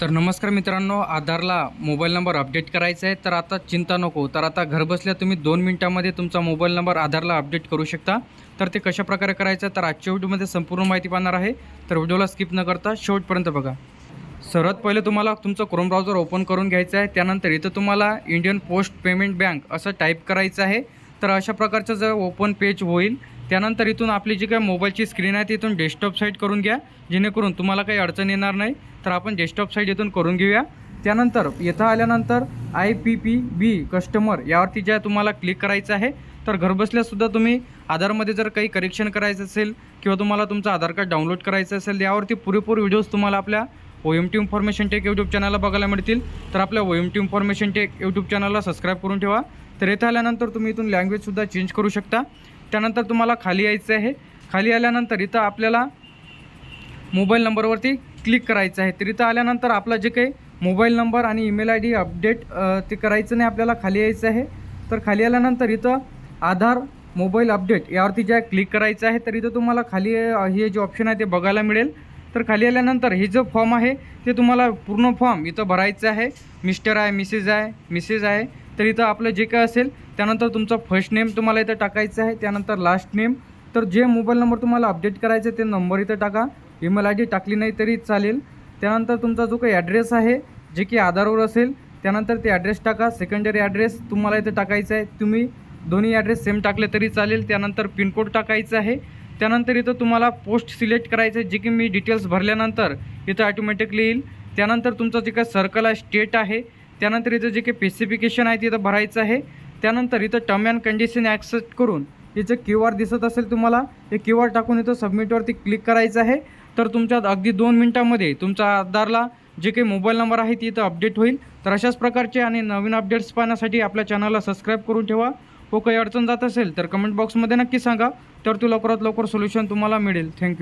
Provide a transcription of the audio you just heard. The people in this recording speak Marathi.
तर नमस्कार मित्रांनो आधारला मोबाईल नंबर अपडेट करायचा आहे तर आता चिंता नको. तर आता घरबसल्या तुम्ही दोन मिनटामध्ये तुमचा मोबाईल नंबर आधारला अपडेट करू शकता. तर ते कशा प्रकारे करायचं तर आजच्या व्हिडिओमध्ये संपूर्ण माहिती पाहणार आहे. तर व्हिडिओला स्किप न करता शेवटपर्यंत बघा. सर्वात पहिले तुम्हाला तुमचं क्रोम ब्राउझर ओपन करून घ्यायचं आहे. त्यानंतर इथं तुम्हाला इंडियन पोस्ट पेमेंट बँक असं टाईप करायचं आहे. तर अशा प्रकारचं जर ओपन पेज होईल त्यानंतर इथून आपली जी काय मोबाईलची स्क्रीन आहे तिथून डेस्कटॉप साईट करून घ्या. जेणेकरून तुम्हाला काही अडचण येणार नाही तर आपण डेस्कटॉप साईट इथून करून घेऊया. त्यानंतर येथं आल्यानंतर I P P B customer यावरती ज्या तुम्हाला क्लिक करायचं आहे तर घरबसल्यासुद्धा तुम्ही आधारमध्ये जर काही करेक्शन करायचं असेल किंवा तुम्हाला तुमचं आधार कार्ड डाउनलोड करायचं असेल यावरती पुरेपूर व्हिडिओज तुम्हाला आपल्या O M T information tech YouTube चॅनलला बघायला मिळतील. तर आपल्या O M T information tech YouTube चॅनलला सबस्क्राईब करून ठेवा. तर येथे आल्यानंतर तुम्ही इथून लँग्वेजसुद्धा चेंज करू शकता. त्यानंतर तुम्हाला खाली यायचं आहे. खाली आल्यानंतर इथं आपल्याला मोबाईल नंबरवरती क्लिक करायचं आहे. तर इथं आल्यानंतर आपला जे काही मोबाईल नंबर आणि ईमेल आय डी अपडेट ते करायचं नाही आपल्याला खाली यायचं आहे. तर खाली आल्यानंतर इथं आधार मोबाईल अपडेट यावरती ज्या क्लिक करायचं आहे तर इथं तुम्हाला खाली हे जे ऑप्शन आहे ते बघायला मिळेल. तर खाली आल्यानंतर हे जो फॉर्म आहे ते तुम्हाला पूर्ण फॉर्म इथं भरायचं आहे. मिस्टर आहे मिसेस आहे मिसेस आहे. तर इथं आपलं जे काय असेल त्यानंतर तुमचा फर्स्ट नेम तुम्हाला इथं टाकायचं आहे त्यानंतर लास्ट नेम तर जे मोबाईल नंबर तुम्हाला अपडेट करायचे ते नंबर इथं टाका. ईमेल आय डी टाकली नाही तरी चालेल. त्यानंतर तुमचा जो काही ॲड्रेस आहे जे की आधारवर असेल त्यानंतर ते ॲड्रेस टाका. सेकंडरी ॲड्रेस तुम्हाला इथं टाकायचं आहे. तुम्ही दोन्ही ॲड्रेस सेम टाकले तरी चालेल. त्यानंतर पिनकोड टाकायचा आहे. त्यानंतर इथं तुम्हाला पोस्ट सिलेक्ट करायचं आहे जे की मी डिटेल्स भरल्यानंतर इथं ऑटोमॅटिकली येईल. त्यानंतर तुमचं जे काही सर्कल आहे स्टेट आहे त्यानंतर इथं जे काही स्पेसिफिकेशन आहे तिथं भरायचं आहे. त्यानंतर इथं टर्म अँड कंडिशन ॲक्सेप्ट करून इथं क्यू आर दिसत असेल तुम्हाला हे क्यू आर टाकून इथं सबमिटवरती क्लिक करायचं आहे. तर तुमच्यात अगदी दोन मिनटामध्ये तुमच्या आधारला जे काही मोबाईल नंबर आहे ती इथं अपडेट होईल. तर अशाच प्रकारचे आणि नवीन अपडेट्स पाहण्यासाठी आपल्या चॅनलला सबस्क्राईब करून ठेवा. व काही अडचण जात असेल तर कमेंट बॉक्समध्ये नक्की सांगा. तर तू लवकरात लवकर सोल्युशन तुम्हाला मिळेल. थँक्यू